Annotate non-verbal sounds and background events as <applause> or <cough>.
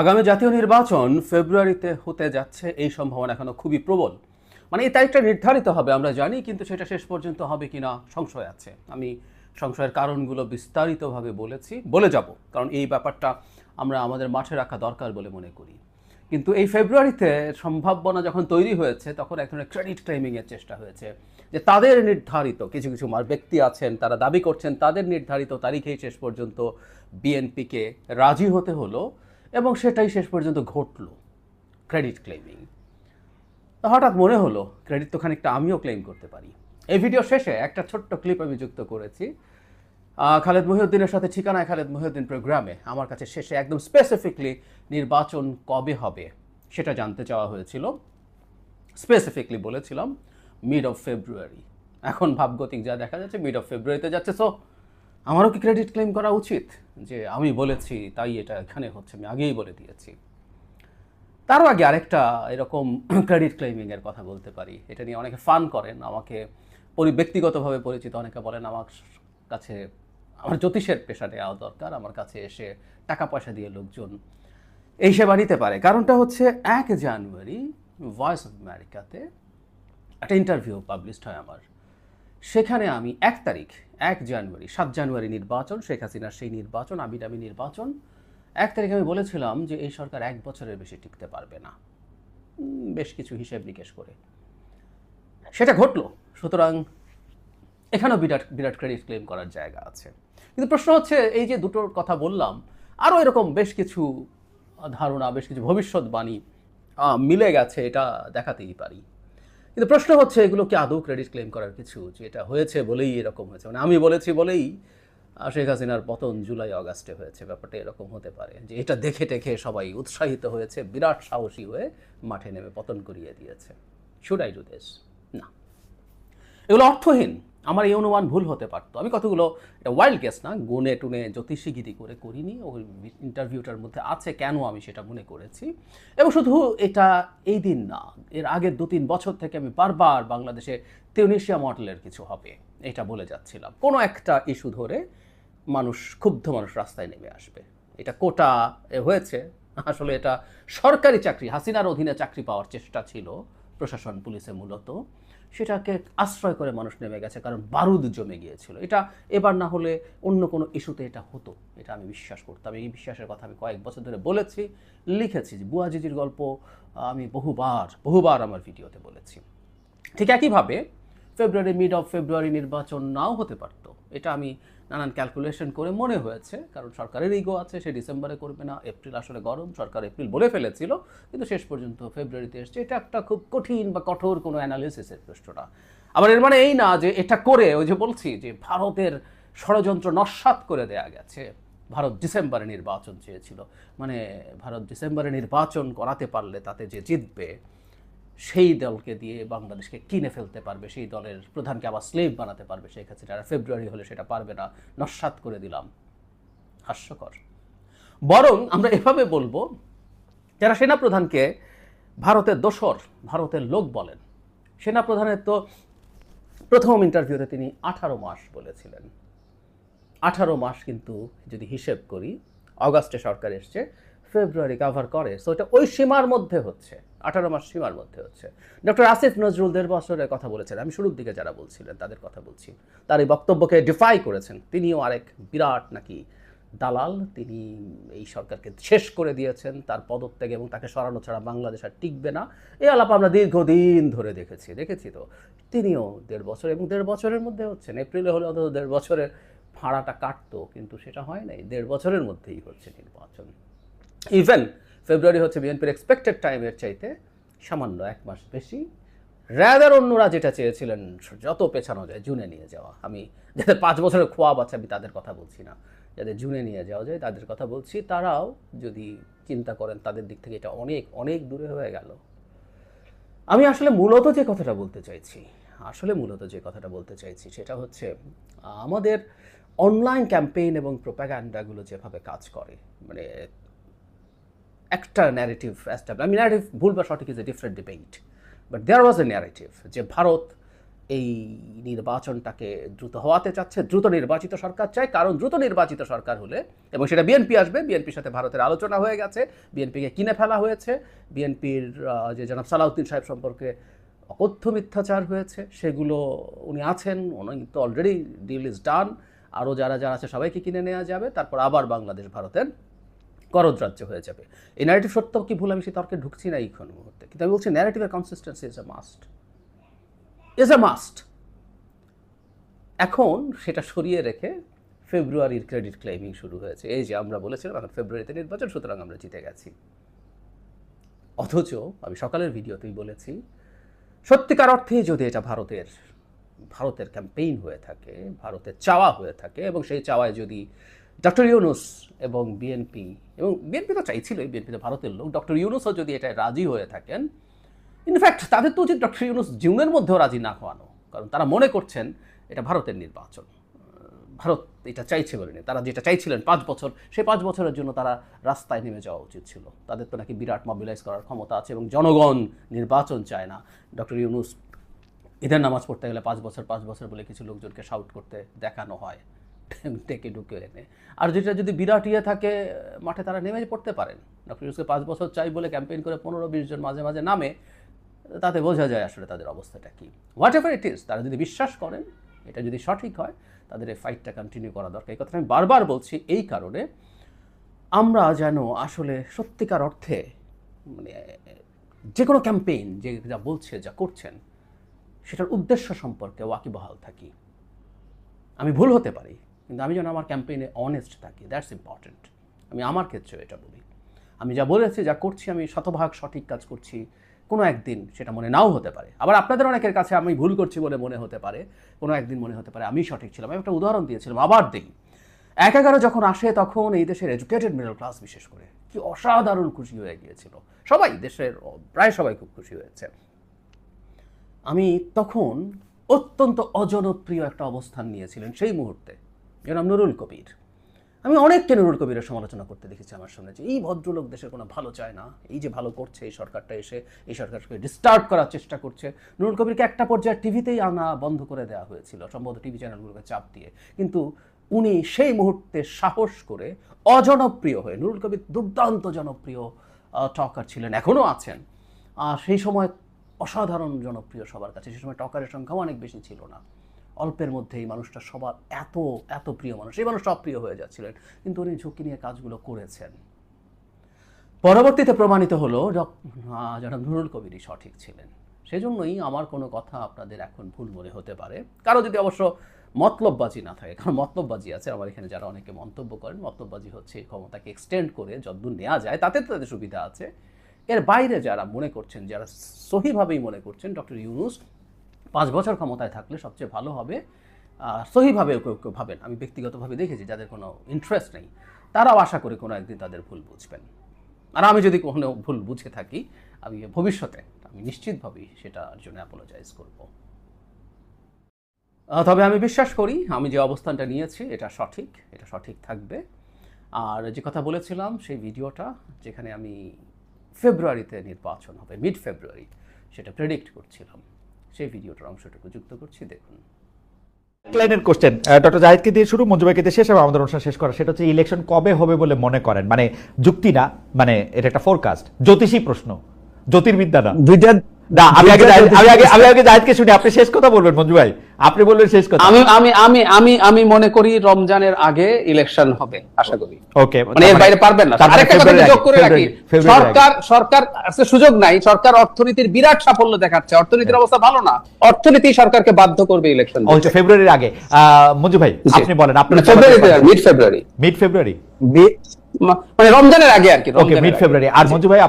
আগামী জাতীয় নির্বাচন ফেব্রুয়ারিতে হতে যাচ্ছে, এই সম্ভাবনা এখনও খুবই প্রবল। মানে এই তারিখটা নির্ধারিত হবে, আমরা জানি, কিন্তু সেটা শেষ পর্যন্ত হবে কিনা সংশয় আছে। আমি সংশয়ের কারণগুলো বিস্তারিতভাবে বলেছি, বলে যাব। কারণ এই ব্যাপারটা আমরা আমাদের মাঠে রাখা দরকার বলে মনে করি। কিন্তু এই ফেব্রুয়ারিতে সম্ভাবনা যখন তৈরি হয়েছে, তখন এক ধরনের ক্রেডিট ক্লেমিংয়ের চেষ্টা হয়েছে। যে তাদের নির্ধারিত, কিছু কিছু ব্যক্তি আছেন, তারা দাবি করছেন, তাদের নির্ধারিত তারিখেই শেষ পর্যন্ত বিএনপিকে রাজি হতে হলো। এবং সেটাই শেষ পর্যন্ত ঘটলো ক্রেডিট ক্লেমিং হঠাৎ মনে হলো ক্রেডিট তো খানিকটা আমিও ক্লেম করতে পারি। এই ভিডিও শেষে একটা ছোট্ট ক্লিপ আমি যুক্ত করেছি। খালেদ মহিউদ্দিনের সাথে ঠিকানায় খালেদ মহিউদ্দিন প্রোগ্রামে আমার কাছে শেষে একদম স্পেসিফিকলি নির্বাচন কবে হবে সেটা জানতে চাওয়া হয়েছিল। স্পেসিফিকলি বলেছিলাম মিড অফ ফেব্রুয়ারি এখন ভাবগতিক যা দেখা যাচ্ছে মিড অফ ফেব্রুয়ারিতে যাচ্ছে। সো আমারও কি ক্রেডিট ক্লেম করা উচিত? যে আমি বলেছি, তাই এটা এখানে হচ্ছে, আমি আগেই বলে দিয়েছি। তারও আগে আরেকটা এরকম <clears throat> ক্রেডিট ক্লেমিংয়ের কথা বলতে পারি। এটা নিয়ে অনেকে ফান করেন, আমাকে পরি, ব্যক্তিগতভাবে পরিচিত অনেকে বলেন, আমার কাছে, আমার জ্যোতিষের পেশা নেওয়া দরকার, আমার কাছে এসে টাকা পয়সা দিয়ে লোকজন এই সেবা নিতে পারে। কারণটা হচ্ছে, এক জানুয়ারি ভয়েস অফ আমেরিকাতে একটা ইন্টারভিউ পাবলিশড হয় আমার। সেখানে আমি এক তারিখ এক জানুয়ারি, সাত জানুয়ারি নির্বাচন, শেখ হাসিনার সেই নির্বাচন ডাবি নির্বাচন। এক তারিখে আমি বলেছিলাম যে এই সরকার এক বছরের বেশি টিকতে পারবে না। বেশ কিছু হিসেব নিকেশ করে। সেটা ঘটলো। সুতরাং এখানেও বিরাট বিরাট ক্রেডিট ক্লেম করার জায়গা আছে। কিন্তু প্রশ্ন হচ্ছে, এই যে দুটোর কথা বললাম, আরও এরকম বেশ কিছু ধারণা, বেশ কিছু ভবিষ্যৎবাণী মিলে গেছে, এটা দেখাতেই পারি। কিন্তু প্রশ্ন হচ্ছে, এগুলো কি আদৌ ক্রেডিট ক্লেম করার কিছু? যে এটা হয়েছে বলেই এরকম হয়েছে। মানে আমি বলেছি বলেই শেখ হাসিনার পতন জুলাই, অগাস্টে হয়েছে। ব্যাপারটা এরকম হতে পারে। যে এটা দেখে টেখে সবাই উৎসাহিত হয়েছে, বিরাট সাহসী হয়ে মাঠে নেমে পতন করিয়ে দিয়েছে। শুড আই ডু না এগুলো অর্থহীন। আমার এই অনুমান ভুল হতে পারতো। আমি কতগুলো, এটা ওয়াইল্ড গেস না গুনে টুনে জ্যোতিষীগিরি করে করিনি, ওই ইন্টারভিউটার মধ্যে আছে কেন আমি সেটা মনে করেছি। এবং শুধু এটা এই দিন না, এর আগের দু তিন বছর থেকে আমি বারবার বাংলাদেশে তিউনেশিয়া মডেলের কিছু হবে, এটা বলে যাচ্ছিলাম। কোনো একটা ইস্যু ধরে মানুষ, ক্ষুব্ধ মানুষ রাস্তায় নেমে আসবে। এটা কোটা হয়েছে, আসলে এটা সরকারি চাকরি, হাসিনার অধীনে চাকরি পাওয়ার চেষ্টা ছিল, প্রশাসন, পুলিশে মূলত। সেটাকে আশ্রয় করে মানুষ নেমে গেছে, কারণ বারুদ জমে গিয়েছিল। এটা এবার না হলে অন্য কোনো ইস্যুতে এটা হতো, এটা আমি বিশ্বাস করতাম। এই বিশ্বাসের কথা আমি কয়েক বছর ধরে বলেছি, লিখেছি যে বুয়াজিজির গল্প আমি বহুবার বহুবার আমার ভিডিওতে বলেছি। ঠিক একইভাবে ফেব্রুয়ারি মিড অফ ফেব্রুয়ারি নির্বাচন নাও হতে পারতো। এটা আমি নানান ক্যালকুলেশন করে মনে হয়েছে, কারণ সরকারের ইগো আছে, সে ডিসেম্বরে করবে না এপ্রিল আসলে গরম, সরকার এপ্রিল বলে ফেলেছিল, কিন্তু শেষ পর্যন্ত ফেব্রুয়ারিতে এসছে। এটা একটা খুব কঠিন বা কঠোর কোনো অ্যানালিসিসের প্রশ্নটা আবার এর মানে এই না যে এটা করে, ওই যে বলছি যে ভারতের ষড়যন্ত্র নস্বাত করে দেয়া গেছে। ভারত ডিসেম্বরে নির্বাচন চেয়েছিল। মানে ভারত ডিসেম্বরে নির্বাচন করাতে পারলে তাতে যে জিতবে সেই দলকে দিয়ে বাংলাদেশকে কিনে ফেলতে পারবে, সেই দলের প্রধানকে আবার স্লেভ বানাতে পারবে সেই ক্ষেত্রে আর ফেব্রুয়ারি হলে সেটা পারবে না। নস্বাত করে দিলাম। হাস্যকর। বরং আমরা এভাবে বলব, যারা সেনাপ্রধানকে ভারতের দোসর ভারতের লোক বলেন, সেনাপ্রধানের তো প্রথম ইন্টারভিউতে তিনি আঠারো মাস বলেছিলেন। আঠারো মাস কিন্তু যদি হিসেব করি, অগাস্টে সরকার এসছে ফেব্রুয়ারি কাভার করে। সো এটা ওই সীমার মধ্যে হচ্ছে। আঠারো মাস সীমার মধ্যে হচ্ছে। ডক্টর আসিফ নজরুল দেড় বছরের কথা বলেছেন। আমি শুরুর দিকে যারা বলছিলেন, তাদের কথা বলছি। তার এই বক্তব্যকে ডিফাই করেছেন। তিনিও আরেক বিরাট নাকি দালাল। তিনি এই সরকারকে শেষ করে দিয়েছেন তার পদত্যাগ এবং তাকে সরানো ছাড়া বাংলাদেশ আর টিকবে না। এই আলাপ আমরা দীর্ঘদিন ধরে দেখেছি দেখেছি তো। তিনিও দেড় বছর এবং দেড় বছরের মধ্যে হচ্ছেন এপ্রিলে হলে অন্তত দেড় বছরের ভাড়াটা কাটতো, কিন্তু সেটা হয় নাই। দেড় বছরের মধ্যেই হচ্ছে নির্বাচন। ইভেন ফেব্রুয়ারি হচ্ছে বিএনপির এক্সপেক্টেড টাইমের চাইতে সামান্য এক মাস বেশি। র্যাদার অন্যরা যেটা চেয়েছিলেন, যত পেছানো যায়, জুনে নিয়ে যাওয়া। আমি যাদের পাঁচ বছরের খোয়া আছে, আমি তাদের কথা বলছি না। যাদের জুনে নিয়ে যাওয়া যায়, তাদের কথা বলছি। তারাও যদি চিন্তা করেন, তাদের দিক থেকে এটা অনেক অনেক দূরে হয়ে গেল। আমি আসলে মূলত যে কথাটা বলতে চাইছি, আসলে মূলত যে কথাটা বলতে চাইছি, সেটা হচ্ছে, আমাদের অনলাইন ক্যাম্পেইন এবং প্রোপাগ্যান্ডাগুলো যেভাবে কাজ করে মানে একটা ন্যারেটিভ আমি ন্যারেটিভ ভুল বা সঠিক is a different debate but there was a narrative যে ভারত এই নির্বাচনটাকে দ্রুত হওয়াতে চাচ্ছে, দ্রুত নির্বাচিত সরকার চায়, কারণ দ্রুত নির্বাচিত সরকার হলে, এবং সেটা বিএনপি আসবে বিএনপির সাথে ভারতের আলোচনা হয়ে গেছে বিএনপিকে কিনে ফেলা হয়েছে বিএনপির যে জনাব সালাউদ্দিন সাহেব সম্পর্কে অকথ্য মিথ্যাচার হয়েছে, সেগুলো উনি আছেন, উনি তো অলরেডি ডিল ইজ ডান আরও যারা যারা আছে সবাইকে কিনে নেওয়া যাবে, তারপর আবার বাংলাদেশ ভারতের করদ রাজ্য হয়ে যাবে। এই ন্যারেটিভ সত্য কি ভুল? আমি সে তর্কে ঢুকছি না এইক্ষণ মুহূর্তে। কিন্তু আমি বলছি ন্যারেটিভের consistency is a must is a must এখন সেটা সরিয়ে রেখে ফেব্রুয়ারির ক্রেডিট ক্লেমিং শুরু হয়েছে। এই যে আমরা বলেছিলাম, এখন ফেব্রুয়ারিতে নির্বাচন, সুতরাং আমরা জিতে গেছি। অথচ আমি সকালের ভিডিওতেই বলেছি, সত্যিকার অর্থে যদি এটা ভারতের ভারতের ক্যাম্পেইন হয়ে থাকে, ভারতের চাওয়া হয়ে থাকে, এবং সেই চাওয়ায় যদি ডক্টর ইউনুস এবং বিএনপি এবং বিএনপি তো চাইছিলই বিএনপি তো ভারতের লোক। ডক্টর ইউনুসও যদি এটায় রাজি হয়ে থাকেন ইনফ্যাক্ট তাদের তো উচিত ডক্টর ইউনুস জীবনের মধ্যেও রাজি না হওয়ানো, কারণ তারা মনে করছেন এটা ভারতের নির্বাচন। ভারত এটা চাইছে বলে নি। তারা যেটা চাইছিলেন পাঁচ বছর, সেই পাঁচ বছরের জন্য তারা রাস্তায় নেমে যাওয়া উচিত ছিল। তাদের তো নাকি বিরাট মবিলাইজ করার ক্ষমতা আছে এবং জনগণ নির্বাচন চায় না। ডক্টর ইউনুস ঈদের নামাজ পড়তে গেলে পাঁচ বছর পাঁচ বছর বলে কিছু লোকজনকে শাউট করতে দেখানো হয়। ডেকে ঢুকে এনে আর যেটা যদি বিরাট ইয়ে থাকে, মাঠে তারা নেমে পড়তে পারেন। ডক্টর ইউনুসকে পাঁচ বছর চাই বলে ক্যাম্পেইন করে পনেরো, বিশ জন মাঝে মাঝে নামে, তাতে বোঝা যায় আসলে তাদের অবস্থাটা কী। হোয়াট এভার ইট ইজ তারা যদি বিশ্বাস করেন, এটা যদি সঠিক হয়, তাদের এই ফাইটটা কন্টিনিউ করা দরকার। এই কথাটা আমি বারবার বলছি, এই কারণে আমরা যেন আসলে সত্যিকার অর্থে মানে যে কোনো ক্যাম্পেইন যে যা বলছে, যা করছেন, সেটার উদ্দেশ্য সম্পর্কে ওয়াকিবহাল থাকি। আমি ভুল হতে পারি। কিন্তু আমি যেন আমার ক্যাম্পেইনে অনেস্ট থাকি দ্যাটস ইম্পর্ট্যান্ট আমি আমার ক্ষেত্রেও এটা বলি। আমি যা বলেছি, যা করছি, আমি শতভাগ সঠিক কাজ করছি। কোনো একদিন সেটা মনে নাও হতে পারে। আবার আপনাদের অনেকের কাছে আমি ভুল করছি বলে মনে হতে পারে। কোনো একদিন মনে হতে পারে আমি সঠিক ছিলাম। আমি একটা উদাহরণ দিয়েছিলাম, আবার দিই। এক এগারো যখন আসে, তখন এই দেশের এডুকেটেড মিডল ক্লাস বিশেষ করে, কি অসাধারণ খুশি হয়ে গিয়েছিল। সবাই, দেশের প্রায় সবাই খুব খুশি হয়েছে। আমি তখন অত্যন্ত অজনপ্রিয় একটা অবস্থান নিয়েছিলেন সেই মুহূর্তে। যেন নুরুল কবির। আমি অনেককে নুরুল কবিরের সমালোচনা করতে দেখেছি আমার সামনে যে এই ভদ্রলোক দেশের কোনো ভালো চায় না। এই যে ভালো করছে, এই সরকারটা এসে, এই সরকারকে ডিস্টার্ব করার চেষ্টা করছে। নুরুল কবিরকে একটা পর্যায়ে টিভিতেই আনা বন্ধ করে দেওয়া হয়েছিল, সম্ভবত টিভি চ্যানেলগুলোকে চাপ দিয়ে। কিন্তু উনি সেই মুহূর্তে সাহস করে অজনপ্রিয় হয়ে, নুরুল কবির দুর্দান্ত জনপ্রিয় টকার ছিলেন, এখনও আছেন। আর সেই সময় অসাধারণ জনপ্রিয় সবার কাছে, সেই সময় টকারের সংখ্যাও অনেক বেশি ছিল না। অল্পের মধ্যে এই মানুষটা সবার এত এত প্রিয় মানুষ। এই মানুষটা অপ্রিয় হয়ে যাচ্ছিলেন, কিন্তু উনি ঝুঁকি নিয়ে কাজগুলো করেছেন। পরবর্তীতে প্রমাণিত হলো জনাব নুরুল কবিরই সঠিক ছিলেন। সেজন্যই আমার কোনো কথা আপনাদের এখন ভুল মনে হতে পারে। কারও যদি অবশ্য মতলববাজি না থাকে, কারণ মতলববাজি আছে, আমার এখানে যারা অনেকে মন্তব্য করেন, মতলববাজি হচ্ছে ক্ষমতাকে এক্সটেন্ড করে যতদূর নেওয়া যায়, তাতে তো তাদের সুবিধা আছে। এর বাইরে যারা মনে করছেন, যারা সহিভাবেই মনে করছেন, ডক্টর ইউনুস পাঁচ বছর ক্ষমতায় থাকলে সবচেয়ে ভালো হবে। সহিভাবে কেউ কেউ ভাবেন। আমি ব্যক্তিগতভাবে দেখেছি যাদের কোনো ইন্টারেস্ট নেই, তারাও আশা করি কোনো একদিন তাদের ভুল বুঝবেন। আর আমি যদি কখনো ভুল বুঝে থাকি, আমি ভবিষ্যতে, আমি নিশ্চিতভাবেই সেটার জন্য অ্যাপোলোজাইজ করব। তবে আমি বিশ্বাস করি, আমি যে অবস্থানটা নিয়েছি, এটা সঠিক এটা সঠিক থাকবে। আর যে কথা বলেছিলাম, সেই ভিডিওটা যেখানে আমি ফেব্রুয়ারিতে নির্বাচন হবে মিড ফেব্রুয়ারি সেটা প্রেডিক্ট করছিলাম। সেই ভিডিওটার অংশটুকু যুক্ত করছি দেখুন। ক্লাইনের কোশ্চেন ডক্টর জাহিদকে দিয়ে শুরু মঞ্জু ভাইকে দিয়ে শেষ হবে আমাদের অনুষ্ঠান শেষ করা। সেটা হচ্ছে ইলেকশন কবে হবে বলে মনে করেন? মানে যুক্তি না মানে এটা একটা ফোরকাস্ট জ্যোতিষী প্রশ্ন জ্যোতির্বিদ্যা না। দুইটা না আমি আগে আমি আগে আমি আগে জাহিদকে শুনি আপনি শেষ কথা বলবেন মঞ্জু ভাই। আপনি বলবেন শেষ কথা। আমি আমি আমি আমি আমি মনে করি রমজানের আগে ইলেকশন হবে আশা করি। ওকে এর বাইরে পারবেন না। আরেকটা কথা যোগ করে রাখি। ফেব্রুয়ারি- ফেব্রুয়ারি আগে। সরকার সরকার আজকে সুযোগ নাই সরকার অর্থনীতির বিরাট সাফল্য দেখাচ্ছে। অর্থনীতির অবস্থা ভালো না। অর্থনীতি সরকারকে বাধ্য করবে ইলেকশন ফেব্রুয়ারির আগে। মঞ্জু ভাই আপনি বলেন ফেব্রুয়ারিতে মিড ফেব্রুয়ারি মিড ফেব্রুয়ারি মানে রমজানের আগে আর কি ওকে মিড ফেব্রুয়ারি আর মঞ্জু ভাই